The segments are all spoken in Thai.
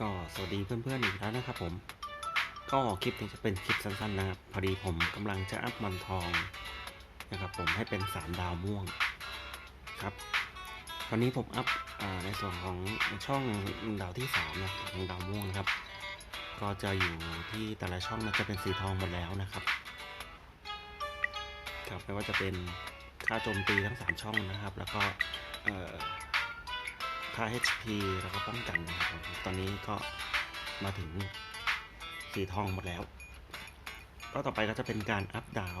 ก็สวัสดีเพื่อนๆอีกแล้วนะครับผม ก็คลิปนี้จะเป็นคลิปสั้นๆนะครับ พอดีผมกำลังจะอัพมันทองนะครับผมให้เป็น3ดาวม่วงครับ ตอนนี้ผมอัพอในส่วนของช่องดาวที่3นะของดาวม่วงนะครับ ก็จะอยู่ที่แต่ละช่องนะจะเป็นสีทองหมดแล้วนะครับครับไม่ว่าจะเป็นค่าโจมตีทั้ง 3 ช่องนะครับ แล้วก็เอ่อ ค่า HP แล้วก็ป้องกันนะครับตอนนี้ก็มาถึงสีทองหมดแล้ว ก็ต่อไปก็จะเป็นการอัพดาว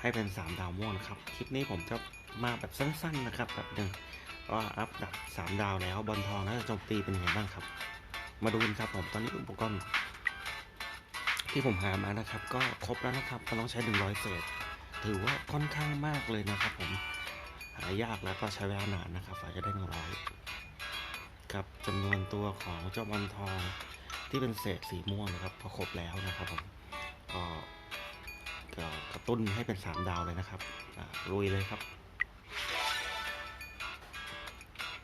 ให้เป็น 3 ดาวม่วงนะครับ คลิปนี้ผมจะมาแบบสั้นๆนะครับแบบหนึ่งว่าอัพดาวสามดาวแล้วบอลทองน่าจะโจมตีเป็นยังไงบ้างครับ มาดูกันครับผมตอนนี้อุปกรณ์ที่ผมหามานะครับ ก็ครบแล้วนะครับก็ต้องใช้100เศษ ถือว่าค่อนข้างมากเลยนะครับผม หายากแล้วก็ใช้เวลานานนะครับฝ่าจะได้100ครับจำนวนตัวของเจ้าบอลทองที่เป็นเศษสีม่วงนะครับพอครบแล้วนะครับผมก็กระตุ้นให้เป็น 3 ดาวเลยนะครับอ่าลุยเลยครับ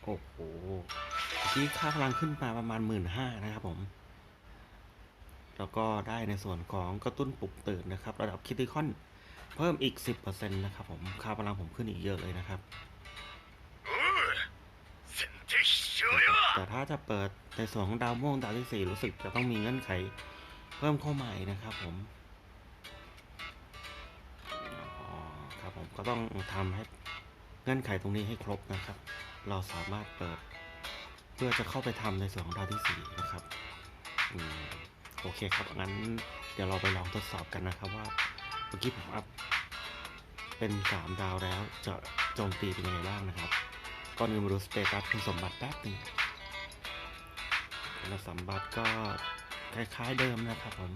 โอ้โหเมื่ค่าพลังขึ้นมาประมาณ 1 5ื่นนะครับผม แล้วก็ได้ในส่วนของกระตุ้นปลุกตื่นนะครับ ระดับคิติคอน เพิ่มอีก 10%นะครับผมค่าพลังผมขึ้นอีกเยอะเลยนะครับ แต่ถ้าจะเปิดในส่วนของดาวม่วงดาวที่ 4 รู้สึกจะต้องมีเงื่อนไข เพิ่มเข้าใหม่นะครับผมครับผมก็ต้องทำให้เงื่อนไขตรงนี้ให้ครบนะครับ เราสามารถเปิด เพื่อจะเข้าไปทำในส่วนของดาวที่ 4 นะครับโอเคครับงั้นเดี๋ยวเราไปลองทดสอบกันนะครับว่าเมื่อกี้ผมอัพ เป็นสามดาวแล้วจะโจมตีเป็นยังไงบ้างนะครับก่อนอื่นมาดูสเตตัสคุณสมบัติแป๊บหนึงคุณสมบัติก็คล้ายๆเดิมนะครับผม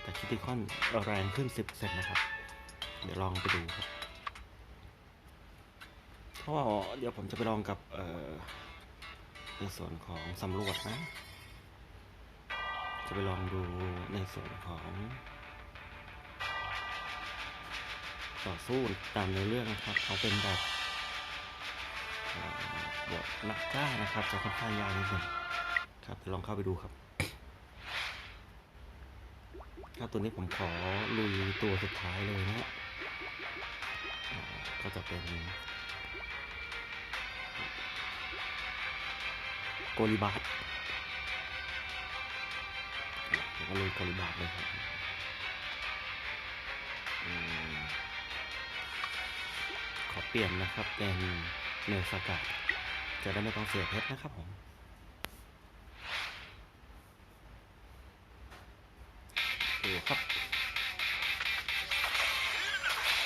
แต่คิติคอนแรงขึ้น 10%นะครับ เดี๋ยวลองไปดูครับ เพราะว่าเดี๋ยวผมจะไปลองกับในส่วนของสำรวจนะ จะไปลองดูในส่วนของ ต่อสู้ตามในเรื่องนะครับ เขาเป็นแบบเอ่อบทนักกล้านะครับจะค่อนข้างยากนิดหนึ่งครับลองเข้าไปดูครับครับตัวนี้ผมขอลุยตัวสุดท้ายเลยนะฮะก็จะเป็นโกลิบาตเดี๋ยวก็ลุยโกลิบาตเลยครับ เปลี่ยนนะครับเป็นเนือสกัดจะได้ไม่ต้องเสียเพชรนะครับผมดูครับ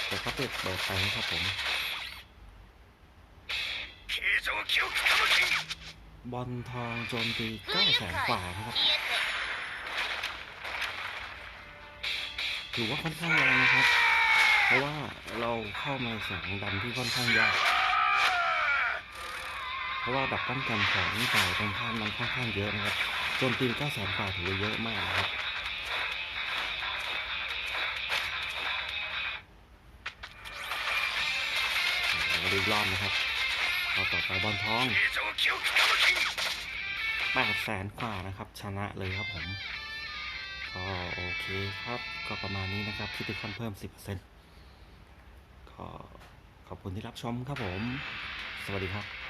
เดี๋ยวเขาเปิดเปิดไปนะครับผมบอลทองโจมตีก้าแสนกว่านะครับ ถือว่าค่อนข้างแรงนะครับ เข้ามาสู่ดันที่ค่อนข้างยากเพราะว่าดับป้นงกันของฝ่ายตรงข้ามมันค่อนข้างเยอะนะครับโจมตี9แสนฝ่าถือเยอะมากนะครับมาดูรอบนะครับเราต่อไปบอลทองแปดแสนกว่านะครับ ชนะเลยครับผมก็โอเคครับ ก็ประมาณนี้นะครับคิดถึงขั้นเพิ่ม 10% ขอบคุณที่รับชมครับผม สวัสดีครับ